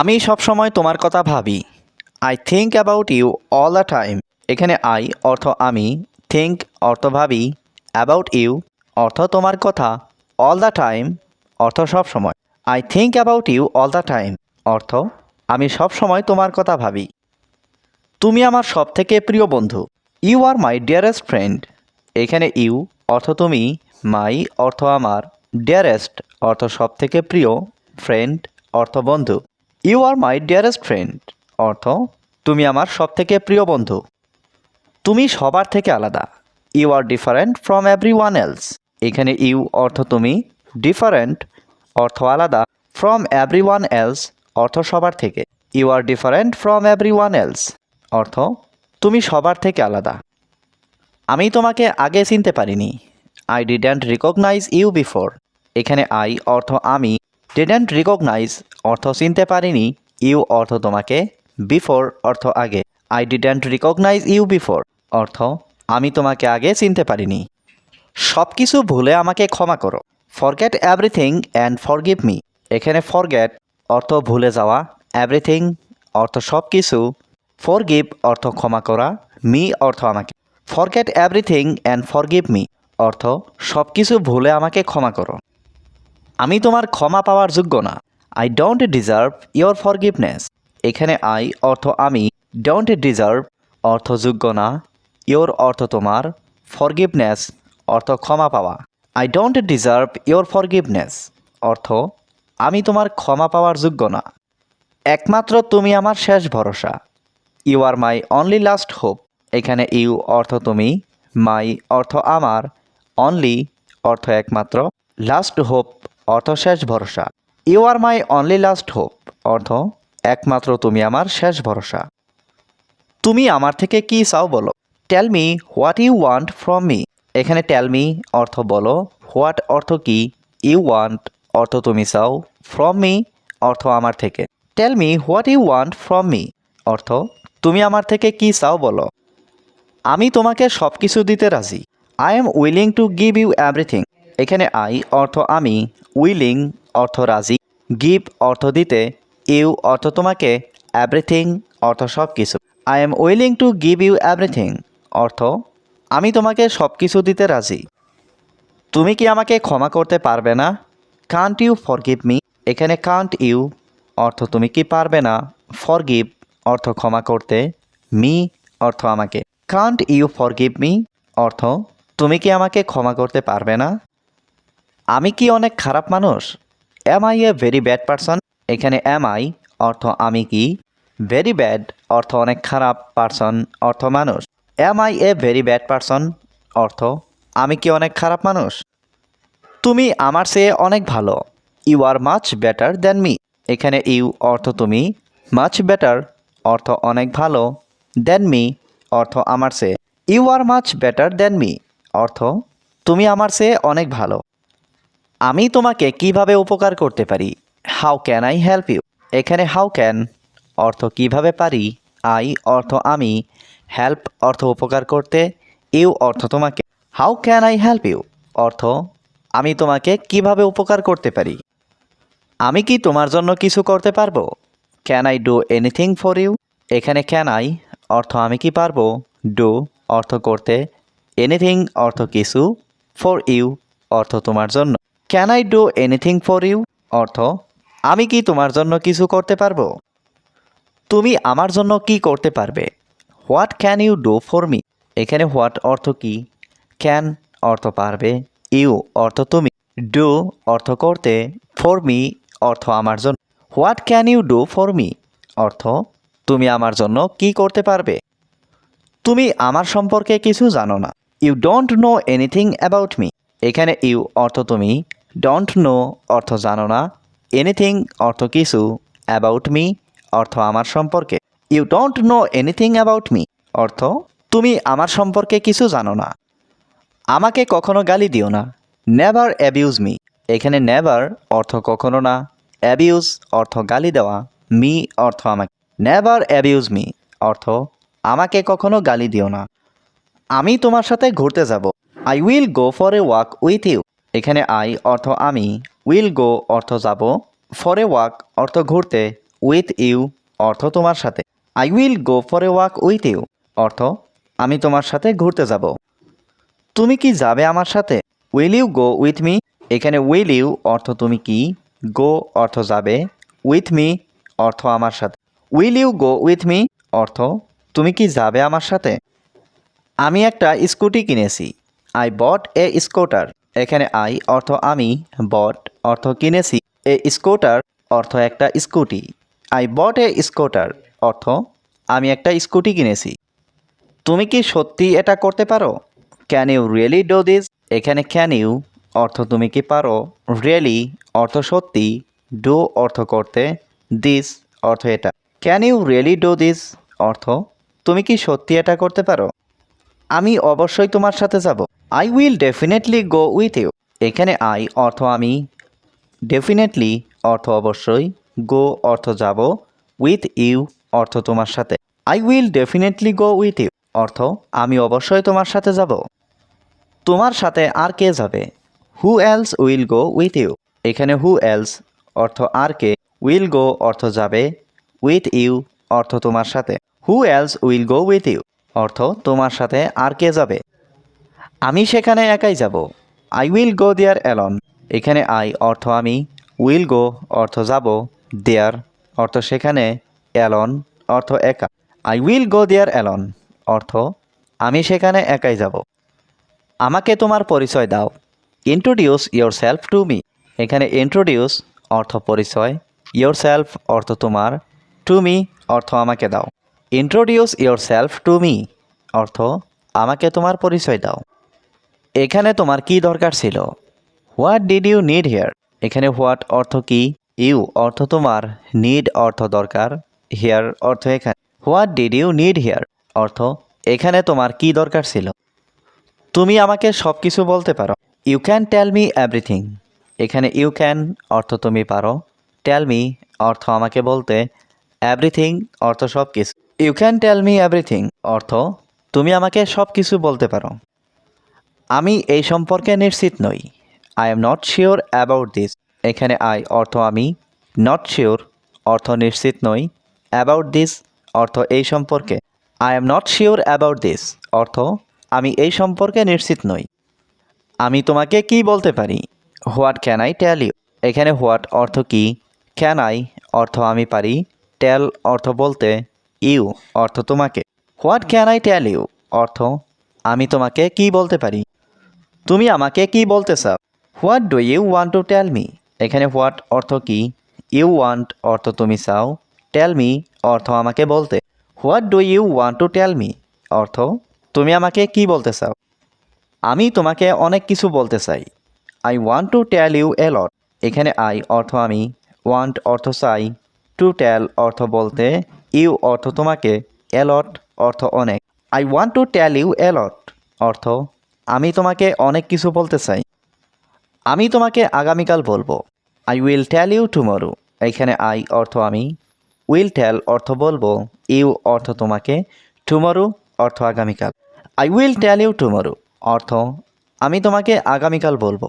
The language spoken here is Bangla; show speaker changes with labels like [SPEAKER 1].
[SPEAKER 1] আমি সবসময় তোমার কথা ভাবি। I think about you all the time এখানে আই অর্থ আমি থিঙ্ক অর্থ ভাবি অ্যাবাউট ইউ অর্থ তোমার কথা অল দ্য টাইম অর্থ সবসময় I think about you all the time অর্থ আমি সবসময় তোমার কথা ভাবি। তুমি আমার সব থেকে প্রিয় বন্ধু। You are my dearest friend এখানে ইউ অর্থ তুমি মাই অর্থ আমার। ডিয়ারেস্ট অর্থ সব থেকে প্রিয় ফ্রেন্ড অর্থ বন্ধু। You are my dearest friend অর্থ, তুমি আমার সবথেকে প্রিয় বন্ধু। তুমি সবার থেকে আলাদা। You are different from everyone else এখানে ইউ অর্থ তুমি ডিফারেন্ট অর্থ আলাদা ফ্রম এভরি ওয়ান এলস অর্থ সবার থেকে। You are different from everyone else অর্থ, তুমি সবার থেকে আলাদা। আমি তোমাকে আগে চিনতে পারিনি। I didn't recognise you before এখানে আই অর্থ আমি ডিডেন্ট রিকগনাইজ অর্থ চিনতে পারিনি, ইউ অর্থ তোমাকে বিফোর অর্থ আগে। I didn't recognise you before অর্থ আমি তোমাকে আগে চিনতে পারিনি। সব কিছু ভুলে আমাকে ক্ষমা করো। Forget everything and forgive me এখানে ফরগেট অর্থ ভুলে যাওয়া এভরিথিং অর্থ সব কিছু ফরগিভ অর্থ ক্ষমা করা মি অর্থ আমাকে। Forget everything and forgive me অর্থ সব কিছু ভুলে আমাকে ক্ষমা করো। আমি তোমার ক্ষমা পাওয়ার যোগ্য না। I don't deserve your forgiveness এখানে আই অর্থ আমি। ডোন্ট ডিজার্ভ অর্থ যোগ্য না। ইয়োর অর্থ তোমার। ফরগিভনেস অর্থ ক্ষমা পাওয়া। I don't deserve your forgiveness অর্থ, আমি তোমার ক্ষমা পাওয়ার যোগ্য না। একমাত্র তুমি আমার শেষ ভরসা। You are my only last hope এখানে ইউ অর্থ তুমি। মাই অর্থ আমার। অনলি অর্থ একমাত্র লাস্ট হোপ অর্থ শেষ ভরসা। You are my only last hope. অর্থ, একমাত্র তুমি আমার শেষ ভরসা। তুমি আমার থেকে কি চাও বলো? Tell me what you want from me এখানে টেল মি অর্থ বলো। হোয়াট অর্থ কি? ইউ ওয়ান্ট অর্থ তুমি চাও ফ্রম মি অর্থ আমার থেকে। Tell me what you want from me অর্থ, তুমি আমার থেকে কি চাও বলো? আমি তোমাকে সব কিছু দিতে রাজি। I am willing to give you everything এখানে আই অর্থ আমি উইলিং অর্থ রাজি গিভ অর্থ দিতে ইউ অর্থ তোমাকে এভরিথিং অর্থ সব কিছু I am willing to give you everything অর্থ, আমি তোমাকে সব কিছু দিতে রাজি। তুমি কি আমাকে ক্ষমা করতে পারবে না? কান্ট ইউ ফরগিভ মি এখানে কান্ট ইউ অর্থ তুমি কি পারবে না? ফরগিভ অর্থ ক্ষমা করতে মি অর্থ আমাকে। কান্ট ইউ ফরগিভ মি অর্থ, তুমি কি আমাকে ক্ষমা করতে পারবে না? আমি কি অনেক খারাপ মানুষ? Am I a very bad person এখানে এম আই অর্থ আমি কি? ভেরি ব্যাড অর্থ অনেক খারাপ পারসন অর্থ মানুষ। Am I a very bad person অর্থ আমি কি অনেক খারাপ মানুষ? তুমি আমার চেয়ে অনেক ভালো। You are much better than me এখানে ইউ অর্থ তুমি মাচ বেটার অর্থ অনেক ভালো দেন মি অর্থ আমার চেয়ে। You are much better then me অর্থ তুমি আমার চেয়ে অনেক ভালো। আমি তোমাকে কীভাবে উপকার করতে পারি? How can I help you এখানে হাউ ক্যান অর্থ কীভাবে পারি? আই অর্থ আমি। হেল্প অর্থ উপকার করতে। ইউ অর্থ তোমাকে। How can I help you অর্থ, আমি তোমাকে কীভাবে উপকার করতে পারি? আমি কি তোমার জন্য কিছু করতে পারব? Can I do anything for you এখানে ক্যান আই অর্থ আমি কি পারব? ডু অর্থ করতে। এনিথিং অর্থ কিছু ফর ইউ অর্থ তোমার জন্য। Can I do anything for you অর্থ, আমি কি তোমার জন্য কিছু করতে পারব? তুমি আমার জন্য কি করতে পারবে? What can you do for me এখানে হোয়াট অর্থ কি? ক্যান অর্থ পারবে। ইউ অর্থ তুমি। ডু অর্থ করতে। ফর মি অর্থ আমার জন্য। What can you do for me অর্থ, তুমি আমার জন্য কি করতে পারবে? তুমি আমার সম্পর্কে কিছু জানো না। You don't know anything about me এখানে ইউ অর্থ তুমি। ডোন্ট নো অর্থ জানো না এনিথিং অর্থ কিছু অ্যাবাউট মি অর্থ আমার সম্পর্কে। You don't know anything about me অর্থ তুমি আমার সম্পর্কে কিছু জানো না। আমাকে কখনো গালি দিও না। নেভার অ্যাবিউজ মি এখানে নেভার অর্থ কখনো না। অ্যাবিউজ অর্থ গালি দেওয়া। মি অর্থ আমাকে। নেভার অ্যাবিউজ মি অর্থ আমাকে কখনো গালি দিও না। আমি তোমার সাথে ঘুরতে যাব। I will go for a walk with you এখানে আই অর্থ আমি উইল গো অর্থ যাব ফর এ ওয়াক অর্থ ঘুরতে উইথ ইউ অর্থ তোমার সাথে I will go for a walk with you অর্থ আমি তোমার সাথে ঘুরতে যাব। তুমি কি যাবে আমার সাথে? Will you go with me এখানে উইল ইউ অর্থ তুমি কি? গো অর্থ যাবে উইথ মি অর্থ আমার সাথে will you go with me অর্থ তুমি কি যাবে আমার সাথে? আমি একটা স্কুটি কিনেছি আই বট এ স্কুটার এখানে আই অর্থ আমি, বট অর্থ কিনেছি, এ স্কুটার অর্থ একটা scooty. I bought a scooter অর্থ আমি একটা স্কুটি কিনেছি। তুমি কি সত্যি এটা করতে পারো? Can you really do this এখানে ক্যান ইউ অর্থ তুমি কি পারো? রিয়েলি অর্থ সত্যি। ডো অর্থ করতে। দিস অর্থ এটা। Can you really do this অর্থ তুমি কি সত্যি এটা করতে পারো? আমি অবশ্যই তোমার সাথে যাব। I will definitely go with you এখানে আই অর্থ আমি। ডেফিনেটলি অর্থ অবশ্যই। গো অর্থ যাব। উইথ ইউ অর্থ তোমার সাথে। I will definitely go with you অর্থ, আমি অবশ্যই তোমার সাথে যাব। তোমার সাথে আর কে যাবে? Who else will go with you এখানে হু এলস অর্থ আর কে। উইল গো অর্থ যাবে। উইথ ইউ অর্থ তোমার সাথে। Who else will go with you অর্থ, তোমার সাথে আর কে যাবে? আমি সেখানে একাই যাব। I will go there alone এখানে আই অর্থ আমি। উইল গো অর্থ যাব। দেয়ার অর্থ সেখানে। অ্যালন অর্থ একা। I will go there alone অর্থ, আমি সেখানে একাই যাব। আমাকে তোমার পরিচয় দাও। Introduce yourself to me এখানে ইন্ট্রোডিউস অর্থ পরিচয়। ইয়োর সেলফ অর্থ তোমার। টু মি অর্থ আমাকে দাও। Introduce yourself to me অর্থ, আমাকে তোমার পরিচয় দাও। এখানে তোমার কি দরকার ছিল? What did you need here এখানে হোয়াট অর্থ কি? ইউ অর্থ তোমার। নিড অর্থ দরকার। হিয়ার অর্থ এখানে। What did you need here অর্থ, এখানে তোমার কি দরকার ছিল? তুমি আমাকে সব কিছু বলতে পারো। You can tell me everything এখানে ইউ ক্যান অর্থ তুমি পারো। টেল মি অর্থ আমাকে বলতে। এভরিথিং অর্থ সব কিছু you can tell me everything অর্থ, তুমি আমাকে সব কিছু বলতে পারো। আমি এই সম্পর্কে নিশ্চিত নই। I am not sure about this এখানে আই অর্থ আমি নট শিওর অর্থ নিশ্চিত নই। অ্যাবাউট দিস অর্থ এই সম্পর্কে। I am not sure about this অর্থ আমি এই সম্পর্কে নিশ্চিত নই। আমি তোমাকে কি বলতে পারি? What can I tell you এখানে হোয়াট অর্থ কি? ক্যান আই অর্থ আমি পারি। টেল অর্থ বলতে ইউ অর্থ তোমাকে। What can I tell you অর্থ আমি তোমাকে কি বলতে পারি? তুমি আমাকে কি বলতে চাও? What do you want to tell me এখানে হোয়াট অর্থ কি? ইউ ওয়ান্ট অর্থ তুমি চাও? টেল মি অর্থ আমাকে বলতে। What do you want to tell me অর্থ, তুমি আমাকে কি বলতে চাও? আমি তোমাকে অনেক কিছু বলতে চাই। I want to tell you a lot এখানে আই অর্থ আমি। ওয়ান্ট অর্থ চাই। টু টেল অর্থ বলতে। ইউ অর্থ তোমাকে। এলট অর্থ অনেক। I want to tell you a lot অর্থ আমি তোমাকে অনেক কিছু বলতে চাই। আমি তোমাকে আগামীকাল বলব। I will tell you tomorrow এখানে আই অর্থ আমি। উইল ট্যাল অর্থ বলব। ইউ অর্থ তোমাকে। টুমরো অর্থ আগামীকাল। I will tell you tomorrow অর্থ আমি তোমাকে আগামীকাল বলব।